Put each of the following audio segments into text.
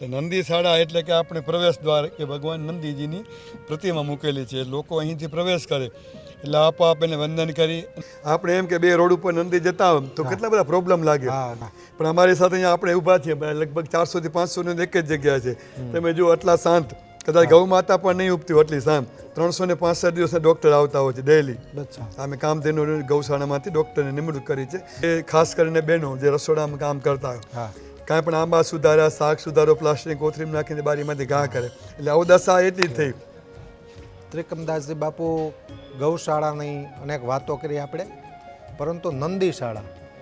એટલે નંદી શાળા એટલે કે આપણે પ્રવેશ દ્વાર કે ભગવાન નંદીજીની પ્રતિમા મૂકેલી છે. લોકો અહીંથી પ્રવેશ કરે. એટલે આપોઆપ એને વંદન કરી. આપણે એમ કે બે રોડ ઉપર નંદી જતા હોય તો કેટલા બધા પ્રોબ્લેમ લાગે? પણ અમારી સાથે અહીંયા આપણે ઊભા છીએ. લગભગ ચારસો થી પાંચસો ની એક જ જગ્યા છે. તમે જો આટલા શાંત. કદાચ ગૌ માતા પણ નહીં ઉપતી આટલી શાંત. ત્રણસો ને પાંસઠ દિવસે ડૉક્ટર આવતા હોય છે ડેલી અમે કામ તેનું ગૌશાળામાંથી ડૉક્ટરને નિમણૂક કરી છે. એ ખાસ કરીને બહેનો જે રસોડામાં કામ કરતા હોય. હા. કાંઈ પણ આંબા સુધારા શાક સુધારો પ્લાસ્ટિક કોથરીમ નાખીને બારીમાંથી ઘા કરે. એટલે અવદશા એટલી જ થઈ. ત્રિકમદાસજી બાપુ ગૌશાળાની અનેક વાતો કરી આપણે પરંતુ નંદી શાળા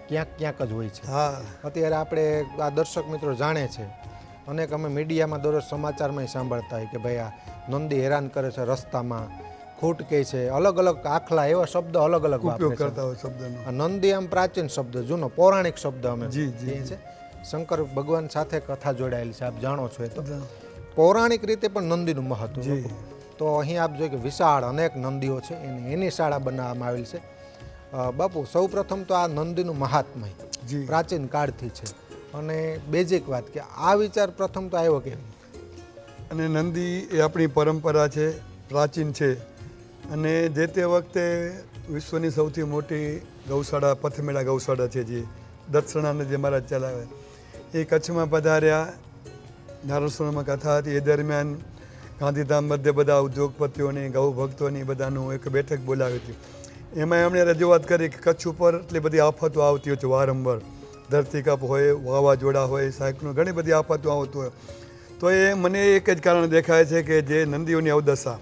ક્યાંક ક્યાંક જ હોય છે. હા. અત્યારે આપણે આ દર્શક મિત્રો જાણે છે. અનેક અમે મીડિયામાં દરરોજ સમાચારમાં સાંભળતા હોય કે ભાઈ આ નંદી હેરાન કરે છે રસ્તામાં. ખૂટ કે છે. અલગ અલગ આખલા એવા શબ્દ અલગ અલગ ઉપયોગ કરતા હોય શબ્દનો. નંદી આમ પ્રાચીન શબ્દ જૂનો પૌરાણિક શબ્દ અમે જી, જી, છે શંકર ભગવાન સાથે કથા જોડાયેલી છે આપ જાણો છો એ તો. પૌરાણિક રીતે પણ નંદીનું મહત્વ. તો અહીં આપ જોઈએ કે વિશાળ અનેક નંદીઓ છે એની એની શાળા બનાવવામાં આવેલી છે. બાપુ સૌ પ્રથમ તો આ નંદીનું મહાત્મય પ્રાચીન કાળથી છે. અને બેઝિક વાત કે આ વિચાર પ્રથમ તો આવ્યો કે અને નંદી એ આપણી પરંપરા છે પ્રાચીન છે. અને જે તે વખતે વિશ્વની સૌથી મોટી ગૌશાળા પથમેળા ગૌશાળા છે જે દક્ષિણાને જે મહારાજ ચલાવે. એ કચ્છમાં પધાર્યા. નારણસોનામાં કથા હતી. એ દરમિયાન ગાંધીધામ બધે બધા ઉદ્યોગપતિઓની ગૌ ભક્તોની બધાનું એક બેઠક બોલાવી હતી. એમાં એમણે રજૂઆત કરી કે કચ્છ ઉપર એટલી બધી આફતો આવતી હોય છે વારંવાર ધરતીકપ હોય વાવાઝોડા હોય સાયકલો ઘણી બધી આફતો આવતું હોય. તો એ મને એક જ કારણ દેખાય છે કે જે નંદીઓની અવદશા.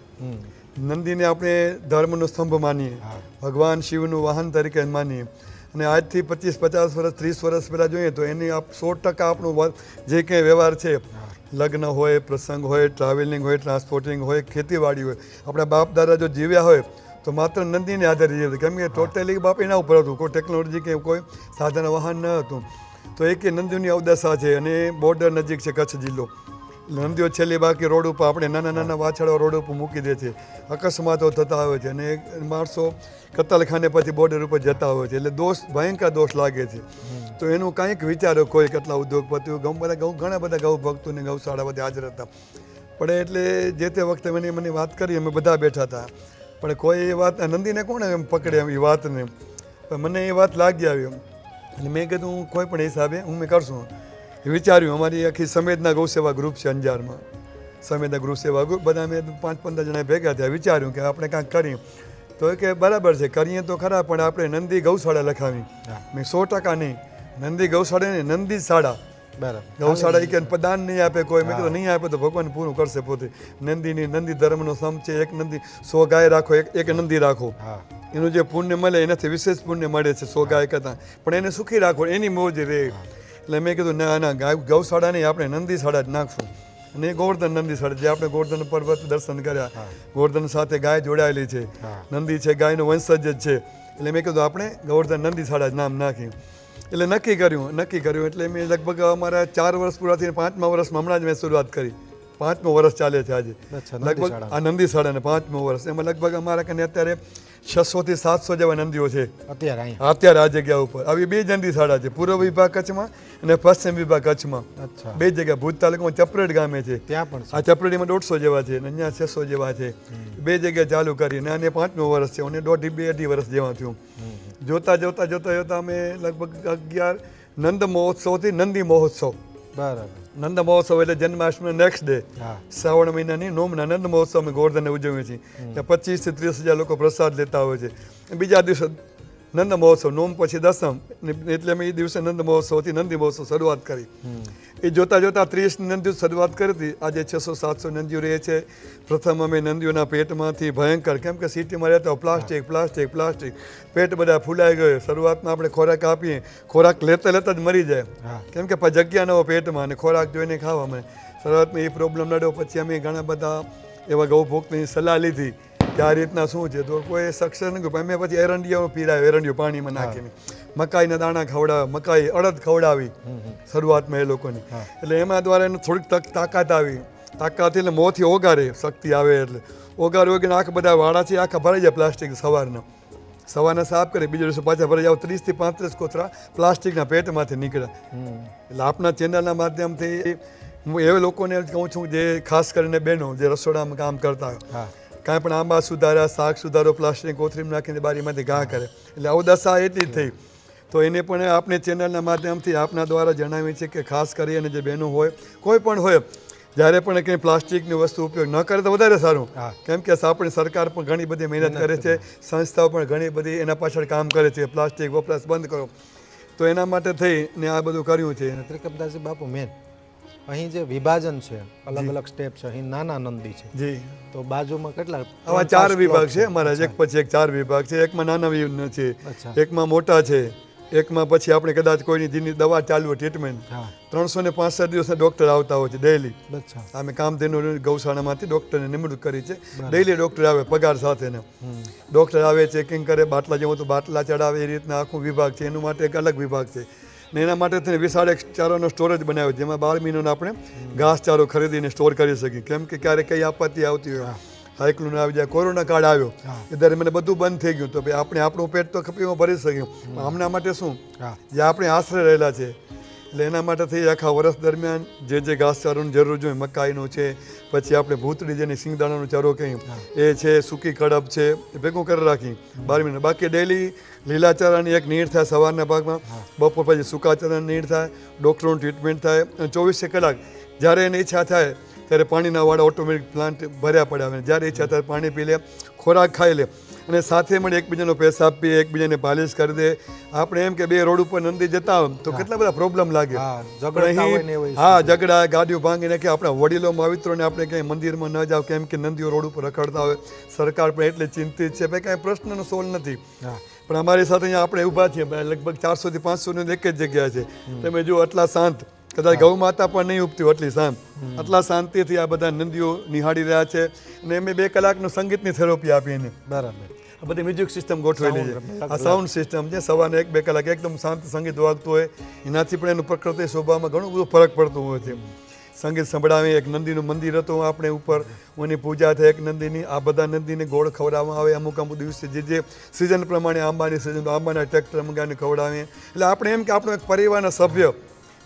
નંદીને આપણે ધર્મનો સ્તંભ માનીએ. ભગવાન શિવનું વાહન તરીકે માનીએ. અને આજથી પચીસ, પચાસ વર્ષ, ત્રીસ વર્ષ પહેલાં જોઈએ તો એની સો ટકા આપણું જે કંઈ વ્યવહાર છે, લગ્ન હોય, પ્રસંગ હોય ટ્રાવેલિંગ હોય ટ્રાન્સપોર્ટિંગ હોય, ખેતીવાડી હોય, આપણા બાપ દાદા જો જીવ્યા હોય, તો માત્ર નંદીને આધારે જીવ્યા કેમ કે ટોટલી બાપ એના ઉપર હતું. કોઈ ટેકનોલોજી કે કોઈ સાધન, વાહન ન હતું. તો એક એ નંદીની અવદશા છે અને બોર્ડર નજીક છે કચ્છ જિલ્લો. નંદીઓ છેલ્લી બાકી રોડ ઉપર આપણે નાના નાના વાછડાઓ રોડ ઉપર મૂકી દે છે. અકસ્માતો થતા હોય છે અને માણસો કતલખાને પછી બોર્ડર ઉપર જતા હોય છે. એટલે દોષ, ભયંકર દોષ લાગે છે. તો એનું કાંઈક વિચારો કોઈ કેટલા ઉદ્યોગપતિઓ ગૌ બધા ગૌ, ઘણા બધા ગૌ ભક્તોને ગૌશાળા બધા હાજર હતા. પણ એટલે જે તે વખતે મને મને વાત કરી, અમે બધા બેઠા હતા. પણ કોઈ એ વાત નંદીને કોણે એમ પકડે એમ એ વાતને? પણ મને એ વાત લાગી આવી. એટલે મેં કીધું કોઈ પણ હિસાબે, હું મેં કરશું. વિચાર્યું અમારી આખી સંવેદના ગૌસેવા ગ્રુપ છે અંજારમાં. સંવેદના ગૃહ સેવા ગ્રુપ બધા અમે પાંચ પંદર જણા ભેગા થયા વિચાર્યું કે આપણે કાંઈક કરીએ. તો કે બરાબર છે કરીએ તો ખરા પણ આપણે નંદી ગૌશાળા લખાવી. મેં સો ટકા નહીં નંદી ગૌશાળા નહીં નંદી શાળા. બરાબર. ગૌશાળા કે પ્રદાન નહીં આપે કોઈ મિત્ર નહીં આપે તો ભગવાન પૂરું કરશે પોતે. નંદીની નંદી ધર્મનો સમ છે એક નંદી સો ગાય રાખો એક એક નંદી રાખો. એનું જે પુણ્ય મળે એનાથી વિશેષ પુણ્ય મળે છે સો ગાય કરતાં. પણ એને સુખી રાખો એની મોજ રહે એટલે મેં કીધું ના ના ગાય ગૌશાળા નહીં આપણે નંદી શાળા જ નાખશું. અને એ ગોવર્ધન નંદી શાળા જે આપણે ગોવર્ધન પર્વત દર્શન કર્યા ગોવર્ધન સાથે ગાય જોડાયેલી છે નંદી છે ગાયનો વંશજ જ છે. એટલે મેં કીધું આપણે ગોવર્ધન નંદી શાળા જ નામ નાખ્યું એટલે નક્કી કર્યું નક્કી કર્યું એટલે મેં લગભગ અમારા ચાર વર્ષ પૂરા થઈને પાંચમા વર્ષમાં હમણાં જ મેં શરૂઆત કરી. પાંચમો વર્ષ ચાલે છે આજે. લગભગ આ નંદી શાળાને પાંચમો વર્ષ. એમાં લગભગ અમારા કને અત્યારે છસો થી સાતસો જેવા નંદીઓ છે. અત્યારે અત્યારે આ જગ્યા ઉપર. આવી બે નંદી શાળા છે. પૂર્વ વિભાગ કચ્છમાં અને પશ્ચિમ વિભાગ કચ્છમાં. બે જગ્યા ભુજ તાલુકામાં ચપરેડ ગામે છે. ત્યાં પણ આ ચપરેડીમાં દોઢસો જેવા છે અને અહીંયા છસો જેવા છે. બે જગ્યા ચાલુ કરી અને આને પાંચમો વર્ષ છે અને દોઢી બે અઢી વર્ષ જેવા થયું. જોતા જોતા જોતા જોતા અમે લગભગ અગિયાર નંદ મહોત્સવથી નંદી મહોત્સવ. બરાબર. નંદ મહોત્સવ એટલે જન્માષ્ટમી નેક્સ્ટ ડે શ્રાવણ મહિનાની નોમના નંદ મહોત્સવ અમે ગોવર્ધનને ઉજવીએ છીએ. ત્યાં પચીસથી ત્રીસ હજાર લોકો પ્રસાદ લેતા હોય છે. બીજા દિવસે નંદ મહોત્સવ નોમ પછી દસમ એટલે અમે એ દિવસે નંદ મહોત્સવથી નંદી મહોત્સવ શરૂઆત કરી. એ જોતા જોતા ત્રીસ નંદીઓ શરૂઆત કરી હતી. આજે છસો સાતસો નંદીઓ રહે છે. પ્રથમ અમે નંદીઓના પેટમાંથી ભયંકર કેમ કે સિટીમાં રહેતા હોય પ્લાસ્ટિક પ્લાસ્ટિક પ્લાસ્ટિક. પેટ બધા ફૂલાઈ ગયો. શરૂઆતમાં આપણે ખોરાક આપીએ. ખોરાક લેતા લેતા જ મરી જાય. કેમ કે જગ્યા ન હોય પેટમાં અને ખોરાક જોઈને ખાવા અમે શરૂઆતમાં એ પ્રોબ્લેમ નડ્યો. પછી અમે ઘણા બધા એવા ગૌભોક્તની સલાહ લીધી. કે આ રીતના શું છે? તો કોઈ સક્સેસ નહીં કર્યું. મેં પછી એરંડિયો પીરાયો એરંડિયું પાણીમાં નાખીને. મકાઈના દાણા ખવડાવે મકાઈ અડદ ખવડાવી શરૂઆતમાં એ લોકોને. એટલે એમાં દ્વારા એને થોડીક તક તાકાત આવી. તાકાત એટલે મોંથી ઓગારે શક્તિ આવે એટલે. ઓગાર ઓગીને આખા બધા વાળા છે આખા ભરાઈ જાય પ્લાસ્ટિક સવારના. સવારના સાફ કરી બીજો દિવસે પાછા ભરાઈ જાવ ત્રીસથી પાંત્રીસ કોથળા પ્લાસ્ટિકના પેટમાંથી નીકળ્યા એટલે આપના ચેનલના માધ્યમથી હું એ લોકોને કહું છું જે ખાસ કરીને બહેનો જે રસોડામાં કામ કરતા હોય. કાંઈ પણ આંબા સુધારા શાક સુધારો પ્લાસ્ટિક કોથરીમ નાખીને બારીમાંથી ઘા કરે. એટલે અવદશા એટલી જ થઈ. તો એને પણ આપણે ચેનલના માધ્યમથી આપના દ્વારા જણાવીએ છીએ કે ખાસ કરી અને જે બહેનો હોય કોઈ પણ હોય જ્યારે પણ કંઈ પ્લાસ્ટિકની વસ્તુ ઉપયોગ ન કરે તો વધારે સારું. કેમ કે આપણી સરકાર પણ ઘણી બધી મહેનત કરે છે સંસ્થાઓ પણ ઘણી બધી એના પાછળ કામ કરે છે. પ્લાસ્ટિક વપરાશ બંધ કરો. તો એના માટે થઈ ને આ બધું કર્યું છે. ત્રિકમદાસજી બાપુ મેન અહીં જે વિભાજન છે અલગ અલગ સ્ટેપ છે અહીં નાના નંદી છે. જી. તો બાજુમાં કેટલા? આવા ચાર વિભાગ છે અમારા એક પછી એક ચાર વિભાગ છે એકમાં નાના વિભાગ છે એકમાં મોટા છે એકમાં પછી આપણે કદાચ કોઈની જેની દવા ચાલુ ટ્રીટમેન્ટ ત્રણસો ને પાંસઠ દિવસના ડૉક્ટર આવતા હોય છે ડેઈલી અચ્છા. અમે કામધેનુ ગૌશાળામાંથી ડૉક્ટરને નિમણૂક કરી છે. ડેઈલી ડૉક્ટર આવે પગાર સાથેને. ડૉક્ટર આવે ચેકિંગ કરે બાટલા જેવું તો બાટલા ચડાવે એ રીતના આખું વિભાગ છે એનું માટે એક અલગ વિભાગ છે. ને એના માટે થઈને વિશાળ એક ચારોનો સ્ટોરેજ બનાવ્યો જેમાં બાર મહિનાનો આપણે ઘાસ ચારો ખરીદીને સ્ટોર કરી શકીએ. કેમ કે ક્યારેક કઈ આપત્તિ આવતી હોય સાયકલોન આવી જાય કોરોના કાળ આવ્યો એ દરમિયાન બધું બંધ થઈ ગયું. તો ભાઈ આપણે આપણું પેટ તો ખપીમાં ભરી શકીએ. પણ હમણાં માટે શું? જે આપણે આશરે રહેલા છે એટલે એના માટે થઈ આખા વર્ષ દરમિયાન જે જે ઘાસચારોની જરૂર જોઈએ મકાઈનું છે પછી આપણે ભૂતડી જેની સિંગદાણાનો ચારો કહીએ એ છે સૂકી કડપ છે એ ભેગું કરી રાખી બાર મહિના બાકી ડેલી લીલા ચારાની એક નીર થાય સવારના ભાગમાં બપોર પછી સૂકાચારાની નીડ નીર થાય ડૉક્ટરોનું ટ્રીટમેન્ટ થાય અને ચોવીસે કલાક જ્યારે એની ઈચ્છા થાય ત્યારે પાણીના વાળા ઓટોમેટિક પ્લાન્ટ ભર્યા પડે આવે જ્યારે ઈચ્છા ત્યારે પાણી પી લે ખોરાક ખાઈ લે. અને સાથે મળી એકબીજાનો પૈસા આપીએ એકબીજાને પાલિશ કરી દે. આપણે એમ કે બે રોડ ઉપર નંદી જતા હોય તો કેટલા બધા પ્રોબ્લેમ લાગે? હા, ઝઘડા ગાડીઓ ભાંગી નાખે આપણા વડીલો માવિત્રોને આપણે ક્યાંય મંદિરમાં ન જાવ કેમ કે નંદીઓ રોડ ઉપર રખડતા હોય. સરકાર પણ એટલી ચિંતિત છે. ભાઈ કાંઈ પ્રશ્નનો સોલ્વ નથી. પણ અમારી સાથે અહીંયા આપણે ઊભા છીએ. લગભગ ચારસોથી પાંચસોની એક જ જગ્યા છે. તમે જો આટલા શાંત. કદાચ ગૌ માતા પણ નહીં ઉપતી એટલી શાંત આટલા શાંતિથી આ બધા નંદીઓ નિહાળી રહ્યા છે અને એમ બે કલાકનું સંગીતની થેરોપી આપી એને. બરાબર. આ બધી મ્યુઝિક સિસ્ટમ ગોઠવેલી છે. આ સાઉન્ડ સિસ્ટમ છે સવારે એક બે કલાક એકદમ શાંત સંગીત વાગતું હોય એનાથી પણ એનું પ્રકૃતિ શોભામાં ઘણું બધું ફરક પડતો હોય છે. સંગીત સંભળાવે એક નંદીનું મંદિર હતું આપણે ઉપર એની પૂજા થાય એક નંદીની આ બધા નંદીને ગોળ ખવડાવવામાં આવે અમુક અમુક દિવસે જે જે સિઝન પ્રમાણે આંબાની સિઝન આંબાના ટ્રેક્ટર મંગાવીને ખવડાવીએ. એટલે આપણે એમ કે આપણો એક પરિવારના સભ્ય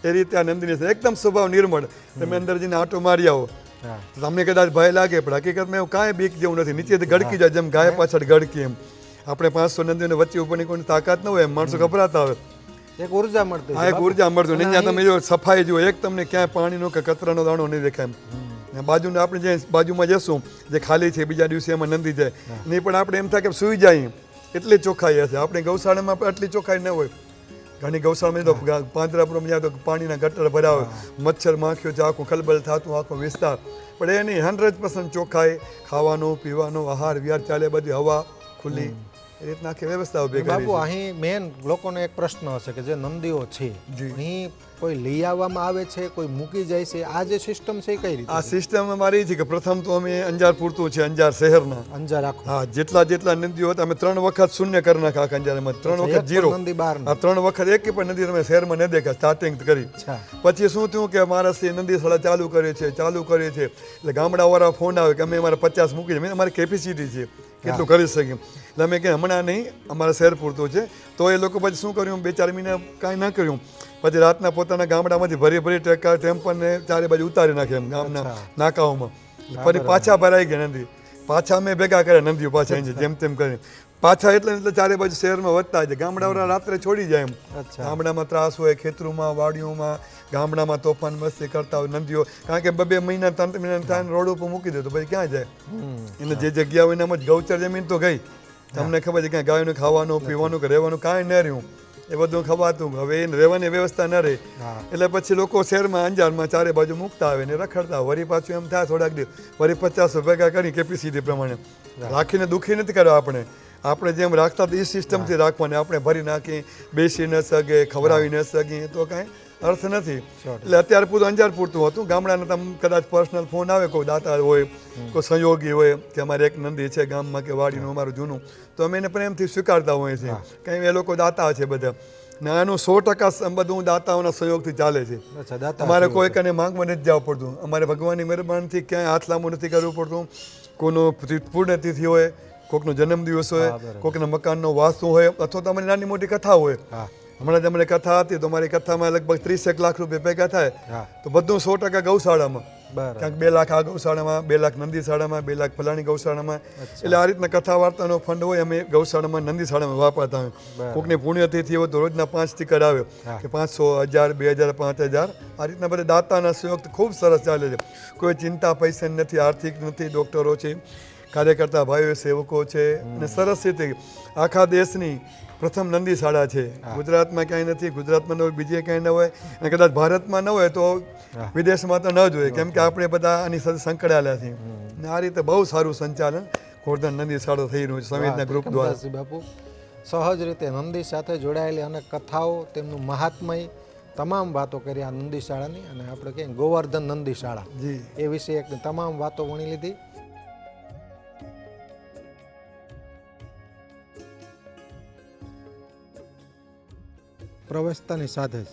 એ રીતે આ નંદીની છે. એકદમ સ્વભાવ નિર્મળ. તમે અંદર જઈને આટો મારી આવો. હા. તમને કદાચ ભય લાગે પણ હકીકતમાં એવું કાંઈ બીક જેવું નથી. નીચેથી ગડકી જાય જેમ ગાય પાછળ ગડકી એમ. આપણે પાંચસો નંદીઓને વચ્ચે ઉપરની કોઈ તાકાત ન હોય એમ માણસો ગભરાતા હોય. એક ઊર્જા મળતી હા એક ઊર્જા મળતું નહીં તમે જો સફાઈ જુઓ એક તમને ક્યાંય પાણીનો કે કચરાનો દાણો નહીં દેખાય એમ. બાજુને આપણે જે બાજુમાં જશું જે ખાલી છે બીજા દિવસે એમાં નંદી જાય. નહીં પણ આપણે એમ થાય કે સુઈ જાય એટલી ચોખ્ખાઈ હશે. આપણે ગૌશાળામાં પણ આટલી ચોખ્ખાઈ ન હોય. ઘણી ગૌશાળામાં તો પાંજરાપુરમાં જ્યાં તો પાણીના ગટર ભરાવે મચ્છર માખીઓ છે આખું ખલબલ થતું આખો વિસ્તાર. પણ એની હંડ્રેડ પર્સન્ટ ચોખ્ખાઈ ખાવાનું પીવાનું આહાર વિહાર ચાલે બધી હવા ખુલ્લી. એ રીતના આખી વ્યવસ્થા ઊભી કરી બાપુ અહીં મેન લોકોનો એક પ્રશ્ન હશે કે જે નંદીઓ છે અહીં કોઈ લઈ આવવામાં આવે છે કોઈ મૂકી જાય છે? આ જે સિસ્ટમ છે કઈ રીતે આ સિસ્ટમ અમારી છે કે પ્રથમ તો અમે અંજાર પૂરતું છે અંજાર શહેરના. અંજાર આખો. હા જેટલા જેટલા નદીઓ હતા અમે ત્રણ વખત શૂન્ય કરી નાખા અંજારમાં ત્રણ વખત જીરો નદી બહાર આ ત્રણ વખત એક પણ નદી અમે શહેરમાં ન દેખા સ્ટાર્ટિંગ કરી. પછી શું થયું કે મહારાષ્ટ્રીય નદી શાળા ચાલુ કરે છે ચાલુ કરે છે. એટલે ગામડાવાળા ફોન આવે કે અમે અમારા પચાસ મૂકી છે અમારી કેપેસિટી છે. કેટલું કરી શકીએ? એટલે અમે કે હમણાં નહીં અમારા શહેર પૂરતું છે. તો એ લોકો પછી શું કર્યું? બે ચાર મહિના કાંઈ ના કર્યું. પછી રાતના પોતાના ગામડામાંથી ભરી ભરી ટ્રેકાર ટેમ્પરને ચારે બાજુ ઉતારી નાખે એમ ગામના નાકાઓમાં. ફરી પાછા ભરાઈ ગયા નદી. પાછા અમે ભેગા કર્યા નદીઓ પાછા જેમ તેમ કરીને. પાછા એટલે એટલે ચારે બાજુ શહેરમાં વધતા જાય. ગામડાવાળા રાત્રે છોડી જાય એમ. ગામડામાં ત્રાસ હોય ખેતરોમાં વાડીઓમાં ગામડામાં તોફાન મસ્તી કરતા હોય નદીઓ. કારણ કે બે મહિના ત્રણ મહિના થાય રોડ ઉપર મૂકી દે તો પછી ક્યાં જાય. એટલે જે જગ્યા હોય એમાં જ ગૌચર જમીન તો ગઈ. તમને ખબર છે ક્યાં ગાયનું ખાવાનું પીવાનું કે રહેવાનું? કાંઈ ન રહ્યું. એ બધું ખવાતું. હવે એને રહેવાની વ્યવસ્થા ન રહે. એટલે પછી લોકો શહેરમાં અંજારમાં ચારે બાજુ મૂકતા આવે ને રખડતા. વરી પાછું એમ થાય થોડાક દિવસ વળી પચાસ ભેગા કરી કેપીસીટી પ્રમાણે. રાખીને દુઃખી નથી કરવા આપણે. આપણે જેમ રાખતા એ સિસ્ટમથી રાખવાની આપણે ભરી નાખી બેસી ન શકે ખવડાવી ન શકીએ તો કાંઈ અર્થ નથી. એટલે અત્યારે પૂરતું અંજાર પૂરતું હતું. ગામડાના તમે કદાચ પર્સનલ ફોન આવે કોઈ દાતા હોય કોઈ સહયોગી હોય કે અમારે એક નંદી છે ગામમાં કે વાડીનું અમારું જૂનું તો અમે એને પ્રેમથી સ્વીકારતા હોઈએ છીએ. કંઈ એ લોકો દાતા છે બધા. ને આનું સો ટકા બધું દાતાઓના સહયોગથી ચાલે છે. અમારે કોઈ કને માંગવા નથી જવું પડતું. અમારે ભગવાનની મહેરબાનીથી ક્યાંય હાથ લાંબુ નથી કરવું પડતું. કોઈનો પૂર્ણતિથિ હોય કોકનો જન્મદિવસ હોય. કોકના મકાનનો વાસ્તુ હોય અથવા તો અમારી નાની મોટી કથા હોય. હમણાં જ અમને કથા હતી તો અમારી કથામાં લગભગ ત્રીસેક લાખ રૂપિયા ભેગા થાય. તો બધું સો ટકા ગૌશાળામાં. ક્યાંક બે લાખ આ ગૌશાળામાં બે લાખ નંદીશાળામાં બે લાખ ફલાણી ગૌશાળામાં. એટલે આ રીતના કથા વાર્તાનો ફંડ હોય અમે ગૌશાળામાં નંદીશાળામાં વાપરતા હોય. કોકની પુણ્યતિથિ હોય તો રોજના પાંચ સ્ટીકર આવે. હા. કે પાંચસો હજાર બે હજાર પાંચ હજાર. આ રીતના બધા દાતાના સહયોગ ખૂબ સરસ ચાલે છે. કોઈ ચિંતા પૈસાની નથી આર્થિક નથી ડૉક્ટરો છે. કાર્યકર્તા ભાઈઓ સેવકો છે અને સરસ રીતે આખા દેશની પ્રથમ નંદી શાળા છે. ગુજરાતમાં ક્યાંય નથી ગુજરાતમાં ન હોય બીજે ક્યાંય ન હોય અને કદાચ ભારતમાં ન હોય તો વિદેશમાં તો ન જ હોય. કેમ કે આપણે બધા આની સાથે સંકળાયેલા છીએ. અને આ રીતે બહુ સારું સંચાલન ગોર્ધન નંદી શાળો થઈ રહ્યું છે સંવેદના ગ્રુપ દ્વારા. બાપુ સહજ રીતે નંદી સાથે જોડાયેલી અનેક કથાઓ તેમનું મહાત્મય તમામ વાતો કરી આ નંદી શાળાની અને આપણે કહીએ ગોવર્ધન નંદી શાળા. જી. એ વિશે એક તમામ વાતો વણી લીધી. પ્રવેશતાની સાથે જ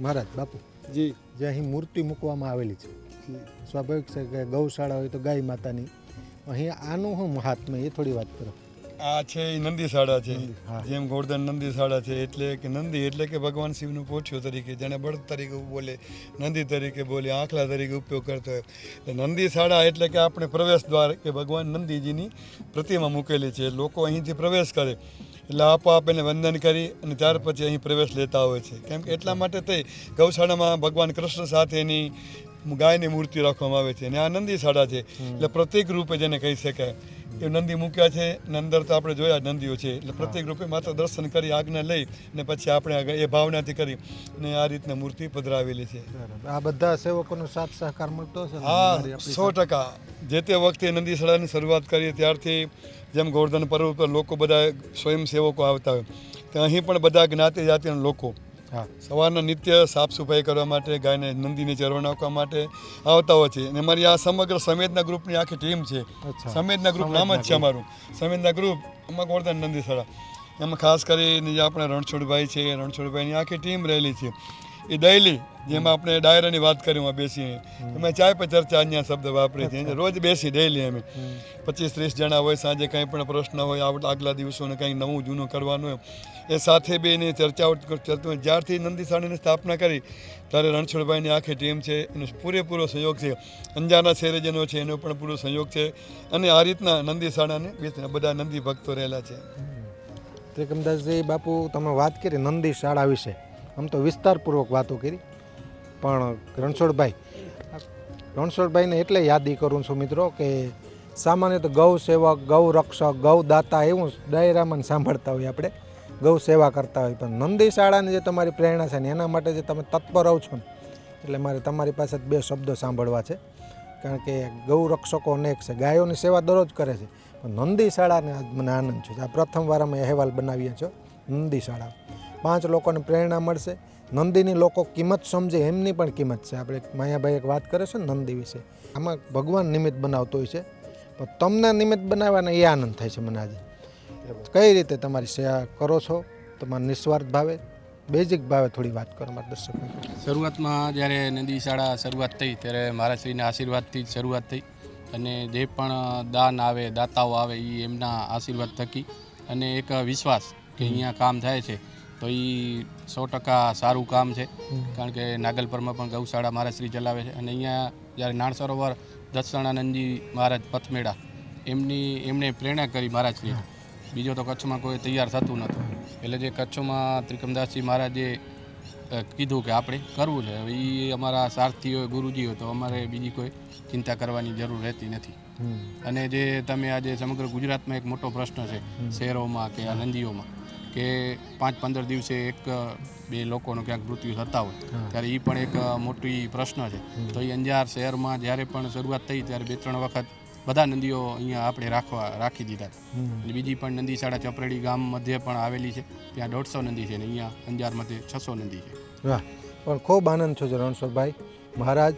મહારાજ બાપુ. જી. જે અહીં મૂર્તિ મૂકવામાં આવેલી છે. સ્વાભાવિક છે કે ગૌશાળા હોય તો ગાય માતાની. અહીં આનું શું મહાત્મ્ય એ થોડી વાત કરો. આ છે એ નંદી શાળા છે જેમ ગોર્ધન નંદી શાળા છે એટલે કે નંદી એટલે કે ભગવાન શિવનું પોઠિયો તરીકે જેને બળદ તરીકે બોલે નંદી તરીકે બોલે આંખલા તરીકે ઉપયોગ કરતો હોય. એટલે નંદી શાળા એટલે કે આપણે પ્રવેશ દ્વાર કે ભગવાન નંદીજીની પ્રતિમા મૂકેલી છે. લોકો અહીંથી પ્રવેશ કરે. એટલે આપોઆપ એને વંદન કરી અને ત્યાર પછી અહીં પ્રવેશ લેતા હોય છે. કેમ કે એટલા માટે તે ગૌશાળામાં ભગવાન કૃષ્ણ સાથેની ગાયની મૂર્તિ રાખવામાં આવે છે અને આ નંદી શાળા છે. એટલે પ્રતિક રૂપે જેને કહી શકાય. એ નંદી મૂક્યા છે અને અંદર તો આપણે જોયા નંદીઓ છે. એટલે પ્રત્યેક રૂપે માત્ર દર્શન કરી આજ્ઞા લઈ અને પછી આપણે એ ભાવનાથી કરી ને આ રીતના મૂર્તિ પધરાવેલી છે. આ બધા સેવકોનો સાથ સહકાર મળતો છે હા સો ટકા. જે તે વખતે નંદી શાળાની શરૂઆત કરી ત્યારથી જેમ ગોવર્ધન પર્વ પર લોકો બધા સ્વયંસેવકો આવતા હોય તો અહીં પણ બધા જ્ઞાતિ જાતિના લોકો હા. સવારના નિત્ય સાફ સફાઈ કરવા માટે ગાયને નંદીને ચરવા નાખવા માટે આવતા હોય છે. અને અમારી આ સમગ્ર સમેતના ગ્રુપની આખી ટીમ છે. અચ્છા. ગ્રુપ નામ જ છે અમારું. સમેતના ગ્રુપ અમારા ગોવર્ધન નંદીસરા એમાં ખાસ કરીને જે આપણા રણછોડભાઈ છે રણછોડભાઈની આખી ટીમ રહેલી છે. એ ડેઈલી જેમાં આપણે ડાયરાની વાત કરી એમાં બેસીએ અમે ચાય પર ચર્ચા અન્ય શબ્દ વાપરીએ છીએ. રોજ બેસી ડેલી અમે. પચીસ ત્રીસ જણા હોય સાંજે કંઈ પણ પ્રશ્ન હોય આગલા દિવસોને કંઈ નવું જૂનું કરવાનું હોય એ સાથે બે એની ચર્ચાઓ ચર્ચા જ્યારથી નંદીસાણીની સ્થાપના કરી, ત્યારે રણછોડભાઈની આખી ટીમ છે, એનો પૂરેપૂરો સહયોગ છે. અંજારના શહેરીજનો છે, એનો પણ પૂરો સહયોગ છે. અને આ રીતના નંદી શાળાને બે- બધા નંદી ભક્તો રહેલા છે. ત્રિકમદાસજી બાપુ, તમે વાત કરી નંદી શાળા વિશે. આમ તો વિસ્તારપૂર્વક વાતો કરી. પણ રણછોડભાઈ, રણછોડભાઈને એટલે યાદી કરું છું મિત્રો કે સામાન્ય તો ગૌ સેવક, ગૌ રક્ષક, ગૌ દાતા એવું ડાયરામાં સાંભળતા હોય આપણે. ગૌ સેવા કરતા હોય. પણ નંદી શાળાની જે તમારી પ્રેરણા છે ને, એના માટે જે તમે તત્પર રહો છો ને, એટલે મારે તમારી પાસે બે શબ્દો સાંભળવા છે. કારણ કે ગૌ રક્ષકો અનેક છે, ગાયોની સેવા દરરોજ કરે છે. પણ નંદી શાળાને આજ મને આનંદ છે. આ પ્રથમ વાર અમે અહેવાલ બનાવીએ છો નંદી શાળા. પાંચ લોકોને પ્રેરણા મળશે. નંદીની લોકો કિંમત સમજે, એમની પણ કિંમત છે. આપણે માયાભાઈ એક વાત કરે છે નંદી વિશે. આમાં ભગવાન નિમિત્ત બનાવતો હોય છે. પણ તમને નિમિત્ત બનાવવાના એ આનંદ થાય છે મને આજે. કઈ રીતે તમારી સેવા કરો છો? તમારા નિસ્વાર્થ ભાવે? બેઝિક ભાવે થોડી વાત કરો મારા દર્શક. શરૂઆતમાં જ્યારે નદી શાળા શરૂઆત થઈ ત્યારે મારા શ્રીના આશીર્વાદથી જ શરૂઆત થઈ. અને જે પણ દાન આવે દાતાઓ આવે એ એમના આશીર્વાદ થકી અને એક વિશ્વાસ કે અહીંયા કામ થાય છે તો એ સો ટકા સારું કામ છે. કારણ કે નાગલપરમાં પણ ગૌશાળા મહારાજ શ્રી ચલાવે છે. અને અહીંયા જ્યારે નાણ સરોવર દક્ષણાનંદજી મહારાજ પથમેળા એમની એમણે પ્રેરણા કરી મહારાજ શ્રી બીજો તો કચ્છમાં કોઈ તૈયાર થતું નહોતું. એટલે જે કચ્છમાં ત્રિકમદાસજી મહારાજે કીધું કે આપણે કરવું છે. હવે એ અમારા સારથીઓ ગુરુજીઓ ગુરુજી હોય તો અમારે બીજી કોઈ ચિંતા કરવાની જરૂર રહેતી નથી. અને જે તમે આજે સમગ્ર ગુજરાતમાં એક મોટો પ્રશ્ન છે શહેરોમાં કે નદીઓમાં કે પાંચ પંદર દિવસે એક બે લોકોનો ક્યાંક મૃત્યુ થતા હોય ત્યારે એ પણ એક મોટી પ્રશ્ન છે. તો એ અંજાર શહેરમાં જ્યારે પણ શરૂઆત થઈ ત્યારે બે ત્રણ વખત બધા નદીઓ અહીંયા આપણે રાખવા રાખી દીધા. અને બીજી પણ નદી શાળા ચપરેડી ગામ મધ્યે પણ આવેલી છે. ત્યાં દોઢસો નદી છે ને અહીંયા અંજાર મધ્યે છસો નદી છે. વાહ. પણ ખૂબ આનંદ છો રણછોડભાઈ. મહારાજ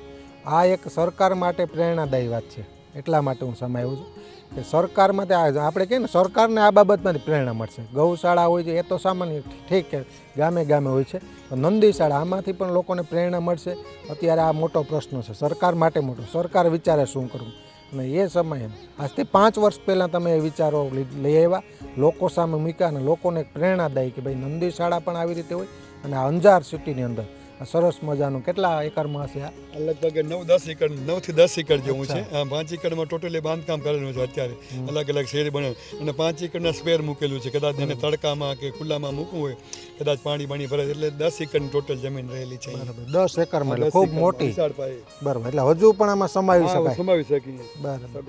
આ એક સરકાર માટે પ્રેરણાદાયી વાત છે. એટલા માટે હું સમાયું છું કે સરકારમાં તે આપણે કહીએ ને સરકારને આ બાબતમાંથી પ્રેરણા મળશે. ગૌશાળા હોય છે એ તો સામાન્ય ઠીક કે ગામે ગામે હોય છે. નંદીશાળા નંદી શાળા આમાંથી પણ લોકોને પ્રેરણા મળશે. અત્યારે આ મોટો પ્રશ્ન છે. સરકાર માટે મોટો. સરકાર વિચારે શું કરવું? અને એ સમયે આજથી પાંચ વર્ષ પહેલાં તમે એ વિચારો લઈ આવ્યા. લોકો સામે મૂક્યા અને લોકોને પ્રેરણા દઈ કે ભાઈ નંદી શાળા પણ આવી રીતે હોય અને અંજાર સિટીની અંદર સરસ મજાનું. કેટલા એકરમાં હશે લગભગ નવ દસ એકર નવથી દસ એકર જેવું છે. આ પાંચ એકરમાં ટોટલી બાંધકામ કરેલું છે અત્યારે. અલગ અલગ શેરી બને અને પાંચ એકરના સ્પેર મૂકેલું છે. કદાચ એને તડકામાં કે ખુલ્લામાં મૂકવું હોય કદાચ પાણી પાણી ભરાય એટલે દસ એકરની ટોટલ જમીન રહેલી છે. દસ એકરમાં એટલે ખૂબ મોટી. બરાબર. એટલે હજુ પણ આમાં સમાવી શકાય. સમાવી શકીએ. બરાબર.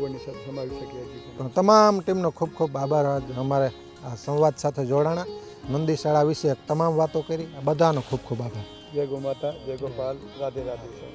સમાવી શકીએ તમામ ટીમનો ખૂબ ખૂબ આભાર. અમારે આ સંવાદ સાથે જોડાણા. નંદી શાળા વિશે તમામ વાતો કરી. બધાનો ખૂબ ખૂબ આભાર. જય ગો માતા જય ગોપાલ રાધે રાધે